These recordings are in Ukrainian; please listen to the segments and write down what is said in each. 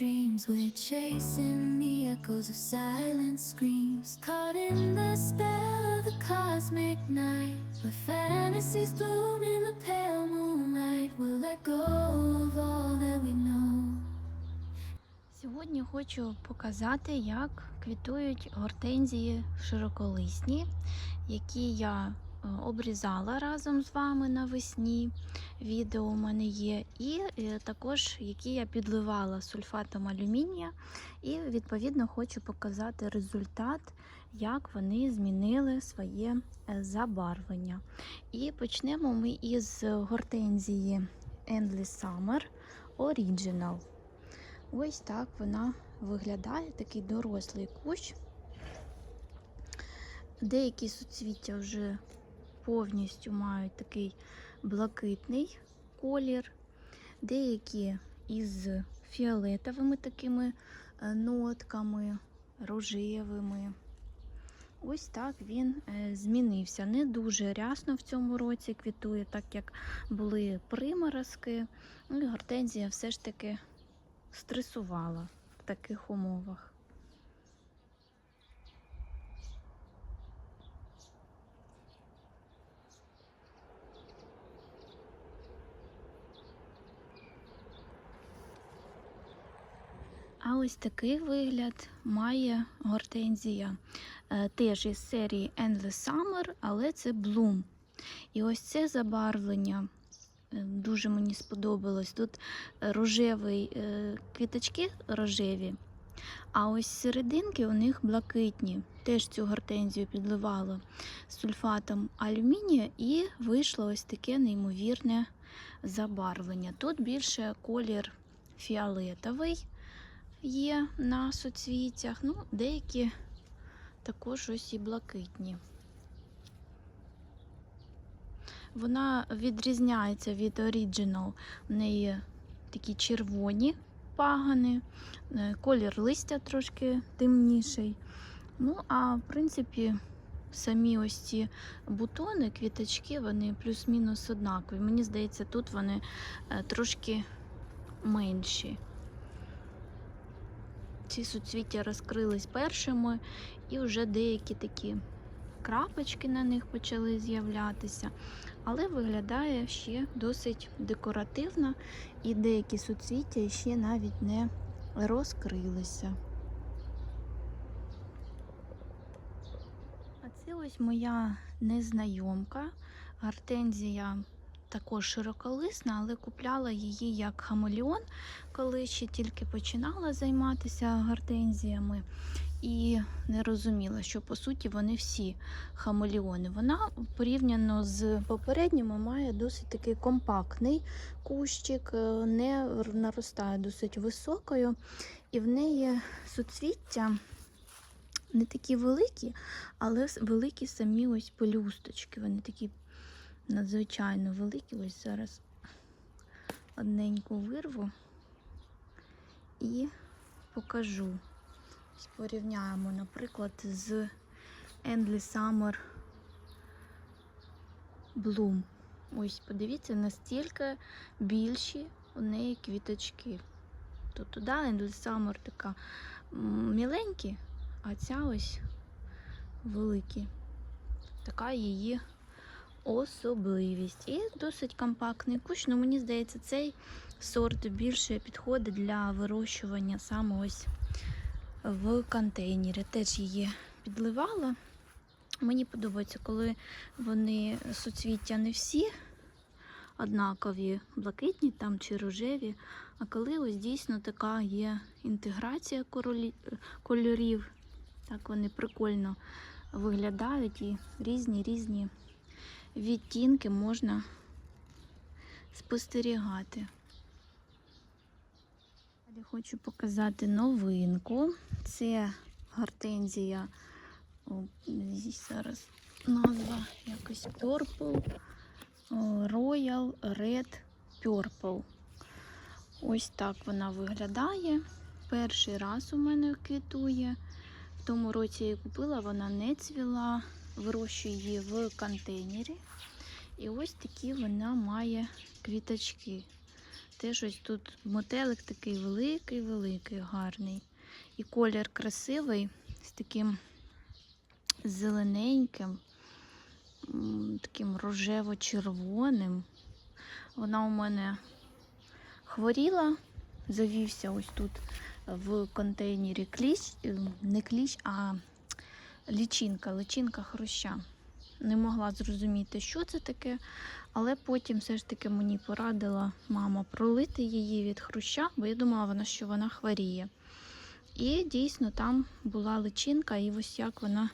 dreams. We're chasing the echoes of silent screams. Caught in the spell of the cosmic night. Where fantasies bloom in the pale moonlight. We'll let go of all that we know. Сьогодні хочу показати, як квітують гортензії широколисні, які я е, обрізала разом з вами навесні. Відео у мене є, і е, також які я підливала сульфатом алюмінія. І відповідно хочу показати результат, як вони змінили своє е, забарвлення. І почнемо ми із гортензії Endless Summer Original. Ось так вона виглядає, такий дорослий кущ. Деякі суцвіття вже повністю мають такий блакитний колір, деякі із фіолетовими такими е, нотками, рожевими. Ось так він е, змінився. Не дуже рясно в цьому році квітує, так як були приморозки. Ну і гортензія все ж таки стресувала в таких умовах. А ось такий вигляд має гортензія. Е, Теж із серії Endless Summer, але це Bloom. І ось це забарвлення е, дуже мені сподобалось. Тут рожевий е, квіточки рожеві, а ось серединки у них блакитні. Теж цю гортензію підливала сульфатом алюмінія і вийшло ось таке неймовірне забарвлення. Тут більше колір фіолетовий є на соцвіттях, ну, деякі також ось і блакитні. Вона відрізняється від Original. В неї такі червоні пагани, е, колір листя трошки темніший. Ну, а в принципі, самі ось ці бутони, квіточки, вони плюс-мінус однакові. Мені здається, тут вони е, трошки менші. Ці суцвіття розкрились першими, і вже деякі такі крапочки на них почали з'являтися, але виглядає ще досить декоративно, і деякі суцвіття ще навіть не розкрилися. А це ось моя незнайомка. Гортензія також широколисна, але купляла її як хамелеон, коли ще тільки починала займатися гортензіями. І не розуміла, що по суті вони всі хамелеони. Вона порівняно з попередніми має досить такий компактний кущик, е, не наростає досить високою, і в неї суцвіття не такі великі, але великі самі ось пелюсточки. Вони такі надзвичайно великі. Ось зараз одненьку вирву і покажу. Порівняємо, наприклад, з Endless Summer Bloom. Ось, подивіться, настільки більші у неї квіточки. То туди Endless Summer така міленькі, а ця ось великі. Така її особливість. І досить компактний кущ. Ну, мені здається, цей сорт більше підходить для вирощування саме ось в контейнері. Теж її підливала. Мені подобається, коли вони суцвіття не всі однакові, блакитні там чи рожеві. А коли ось дійсно така є інтеграція кольорів, так вони прикольно виглядають і різні різні відтінки можна спостерігати. Далі хочу показати новинку. Це гортензія, о, зараз назва якось Purple, Royal Red Purple. Ось так вона виглядає. Перший раз у мене квітує. В тому році я її купила, вона не цвіла вирощую її в контейнері. І ось такі вона має квіточки. теж ось тут мотелик такий великий-великий, гарний. І колір красивий, з таким зелененьким, таким рожево-червоним. Вона у мене хворіла, завівся ось тут в контейнері кліщ, е, не кліщ, а лічинка, личинка хруща. Не могла зрозуміти, що це таке, але потім все ж таки мені порадила мама пролити її від хруща, бо я думала, вона, що вона хворіє. І дійсно там була личинка, і ось як вона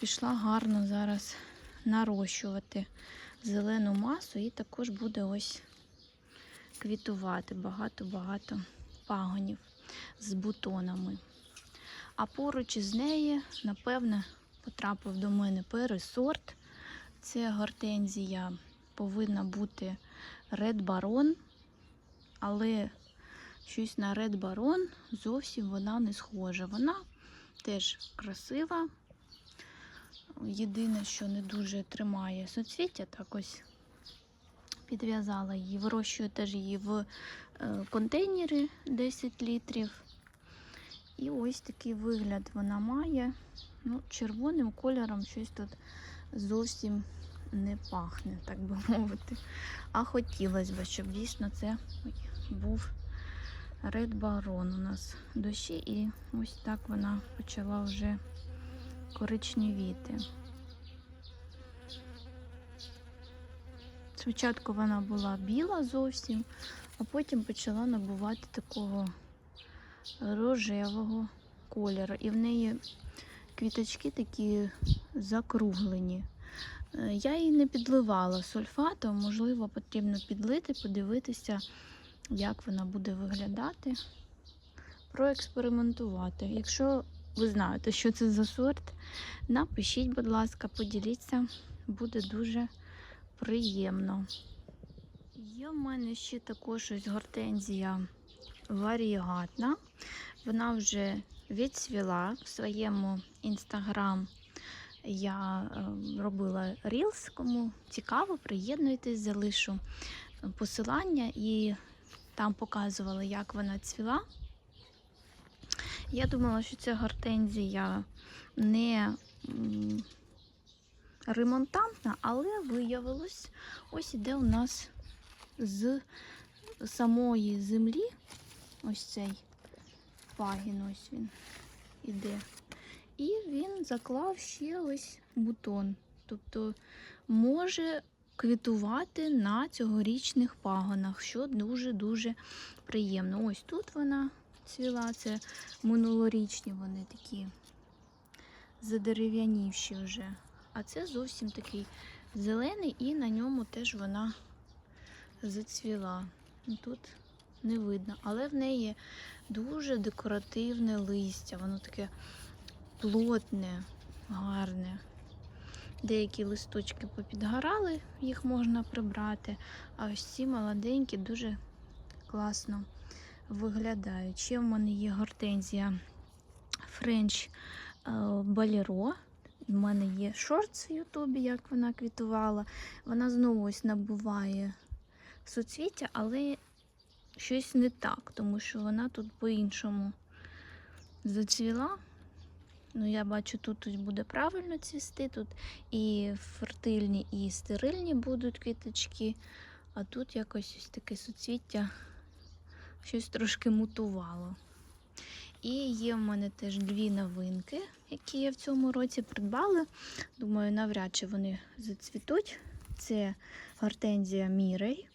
пішла гарно зараз нарощувати зелену масу, і також буде ось квітувати багато-багато пагонів з бутонами. А поруч із неї, напевне, потрапив до мене пересорт. Це гортензія повинна бути Red Baron, але щось на Red Baron зовсім вона не схожа. Вона теж красива. Єдине, що не дуже тримає соцвіття, так ось підв'язала її. Вирощую теж її в е, контейнері 10 літрів. І ось такий вигляд вона має. Ну, червоним кольором щось тут зовсім не пахне, так би мовити. А хотілося б, щоб дійсно це був Red Baron у нас дощі, і ось так вона почала вже коричневіти. Спочатку вона була біла зовсім, а потім почала набувати такого рожевого кольору. І в неї квіточки такі закруглені. Е, Я її не підливала сульфатом, можливо, потрібно підлити, подивитися, як вона буде виглядати, проекспериментувати. Якщо ви знаєте, що це за сорт, напишіть, будь ласка, поділіться, буде дуже приємно. Є в мене ще також ось гортензія варігатна. Вона вже відцвіла в своєму інстаграм. Я е, робила рілс, кому цікаво, приєднуйтесь, залишу посилання і там показувала, як вона цвіла. Я думала, що ця гортензія не ремонтантна, але виявилось, ось іде у нас з самої землі ось цей пагін, ось він іде. І він заклав ще ось бутон. Тобто може квітувати на цьогорічних пагонах, що дуже-дуже приємно. Ось тут вона цвіла, це минулорічні вони такі задерев'янівші вже. А це зовсім такий зелений, і на ньому теж вона зацвіла. Тут не видно, але в неї дуже декоративне листя. Воно таке плотне, гарне. Деякі листочки попідгорали, їх можна прибрати. А ось ці молоденькі дуже класно виглядають. Ще в мене є гортензія French е, Bolero. У мене є шортс в Ютубі, як вона квітувала. Вона знову ось набуває суцвіття, але щось не так, тому що вона тут по-іншому зацвіла. Ну, я бачу, тут ось буде правильно цвісти. Тут і фертильні, і стерильні будуть квіточки, а тут якось ось таке суцвіття щось трошки мутувало. І є в мене теж дві новинки, які я в цьому році придбала. Думаю, навряд чи вони зацвітуть. Це гортензія Мірей.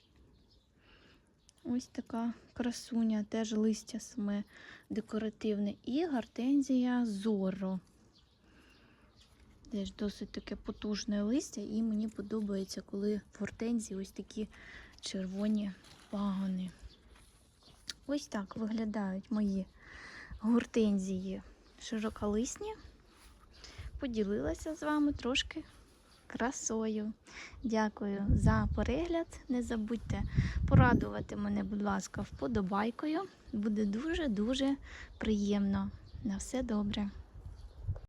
Ось така красуня, теж листя саме декоративне. І гортензія Зорро. Теж досить таке потужне листя, і мені подобається, коли в гортензії ось такі червоні пагони. Ось так виглядають мої гортензії широколисні. Поділилася з вами трошки красою. Дякую за перегляд. Не забудьте порадувати мене, будь ласка, вподобайкою. Буде дуже-дуже приємно. На все добре.